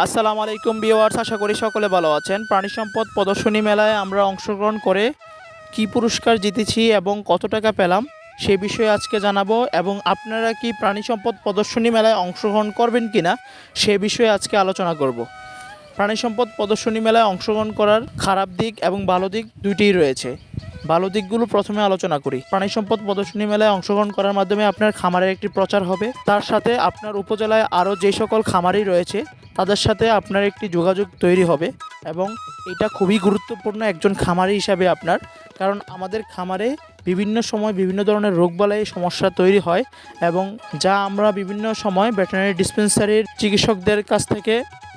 আসসালামু আলাইকুম বিওয়ার্স আশা করি সকলে ভালো আছেন। প্রাণী সম্পদ প্রদর্শনী মেলায় আমরা অংশগ্রহণ করে কি পুরস্কার জিতেছি এবং কত টাকা পেলাম সে বিষয়ে আজকে জানাব এবং আপনারা কি প্রাণী সম্পদ প্রদর্শনী মেলায় অংশগ্রহণ করবেন কিনা সে বিষয়ে আজকে আলোচনা করব। প্রাণী সম্পদ প্রদর্শনী মেলায় অংশগ্রহণ করার খারাপ দিক এবং ভালো দিক দুইটিই রয়েছে। ভালো দিকগুলো প্রথমে আলোচনা করি। প্রাণী সম্পদ প্রদর্শনী মেলায় অংশগ্রহণ করার মাধ্যমে আপনার খামারের একটি প্রচার হবে। তার সাথে আপনার উপজেলায় আরও যে সকল খামারই রয়েছে তাদের সাথে আপনার একটি যোগাযোগ তৈরি হবে এবং এটা খুবই গুরুত্বপূর্ণ একজন খামারি হিসাবে আপনার। কারণ আমাদের খামারে বিভিন্ন সময় বিভিন্ন ধরনের রোগবালাই সমস্যা তৈরি হয় এবং যা আমরা বিভিন্ন সময় ভেটেরিনারি ডিসপেন্সারির চিকিৎসকদের কাছ থেকে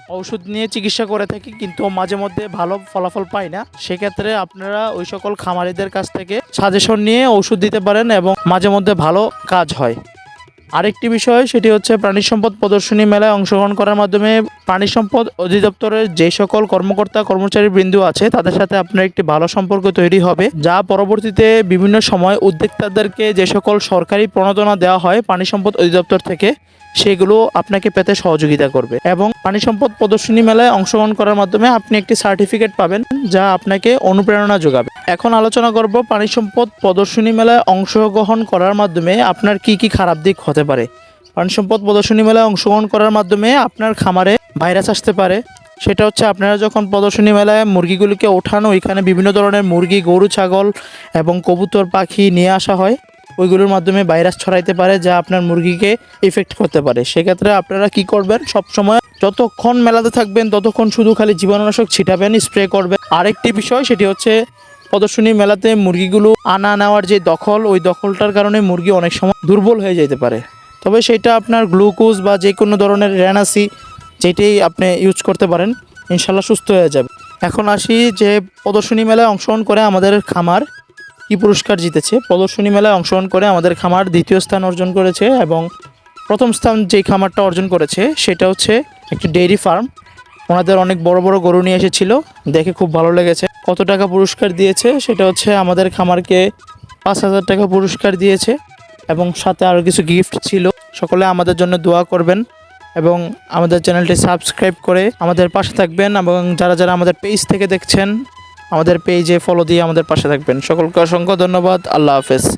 ওষুধ নিয়ে চিকিৎসা করে থাকি কিন্তু মাঝে মধ্যে ভালো ফলাফল পাই না। সেক্ষেত্রে আপনারা ওই সকল খামারিদের কাছ থেকে সাজেশন নিয়ে ওষুধ দিতে পারেন এবং মাঝে মধ্যে ভালো কাজ হয়। আরেকটি বিষয় সেটি হচ্ছে প্রাণী সম্পদ প্রদর্শনী মেলায় অংশগ্রহণ করার মাধ্যমে প্রাণী সম্পদ অধিদপ্তরের যে সকল কর্মকর্তা, কর্মচারী বৃন্দু আছে, তাদের সাথে আপনার একটি ভালো সম্পর্ক তৈরি হবে, যা পরবর্তীতে বিভিন্ন সময় উদ্যোক্তাদেরকে যে সকল সরকারি প্রণোদনা দেওয়া হয় প্রাণী সম্পদ অধিদপ্তর থেকে, সেগুলো আপনাকে পেতে সহযোগিতা করবে এবং প্রাণী সম্পদ প্রদর্শনী মেলায় অংশগ্রহণ করার মাধ্যমে আপনি একটি সার্টিফিকেট পাবেন, যা আপনাকে অনুপ্রেরণা যোগাবে। এখন আলোচনা করব প্রাণী সম্পদ প্রদর্শনী মেলায় অংশগ্রহণ করার মাধ্যমে আপনার কি কি খারাপ দিক হতে পারে। প্রাণী সম্পদ প্রদর্শনী মেলায় অংশগ্রহণ করার মাধ্যমে আপনার খামারে ভাইরাস আসতে পারে। সেটা হচ্ছে আপনারা যখন প্রদর্শনী মেলায় মুরগিগুলিকে ওঠানো, ওইখানে বিভিন্ন ধরনের মুরগি, গরু, ছাগল এবং কবুতর, পাখি নিয়ে আসা হয়, ওইগুলোর মাধ্যমে ভাইরাস ছড়াইতে পারে যা আপনার মুরগিকে ইফেক্ট করতে পারে। সেক্ষেত্রে আপনারা কি করবেন? সব সময় যতক্ষণ মেলাতে থাকবেন, ততক্ষণ শুধু খালি জীবাণুনাশক ছিটাবেন স্প্রে করবেন। আরেকটি বিষয়, সেটি হচ্ছে প্রদর্শনী মেলাতে মুরগিগুলো আনা নেওয়ার যে দখল, ওই দখলটার কারণে মুরগি অনেক সময় দুর্বল হয়ে যেতে পারে। তবে সেটা আপনার গ্লুকোজ বা যে কোনো ধরনের র্যানাসি যেটাই আপনি ইউজ করতে পারেন, ইনশাল্লাহ সুস্থ হয়ে যাবে। এখন আসি যে প্রদর্শনী মেলায় অংশগ্রহণ করে আমাদের খামার কি পুরস্কার জিতেছে। প্রদর্শনী মেলায় অংশগ্রহণ করে আমাদের খামার দ্বিতীয় স্থান অর্জন করেছে এবং প্রথম স্থান যেই খামারটা অর্জন করেছে, সেটা হচ্ছে একটি ডেইরি ফার্ম। ওনাদের অনেক বড় বড় গরু নিয়ে এসেছিল, দেখে খুব ভালো লেগেছে। কত টাকা পুরস্কার দিয়েছে, সেটা হচ্ছে আমাদের খামারকে পাঁচ হাজার টাকা পুরস্কার দিয়েছে এবং সাথে আরও কিছু গিফট ছিল। সকলে আমাদের জন্য দোয়া করবেন। এবং আমাদের চ্যানেলটি সাবস্ক্রাইব করে আমাদের পাশে থাকবেন এবং যারা যারা আমাদের পেজ থেকে দেখছেন, আমাদের পেজে ফলো দিয়ে আমাদের পাশে থাকবেন। সকলকে অসংখ্য ধন্যবাদ। আল্লাহ হাফেজ।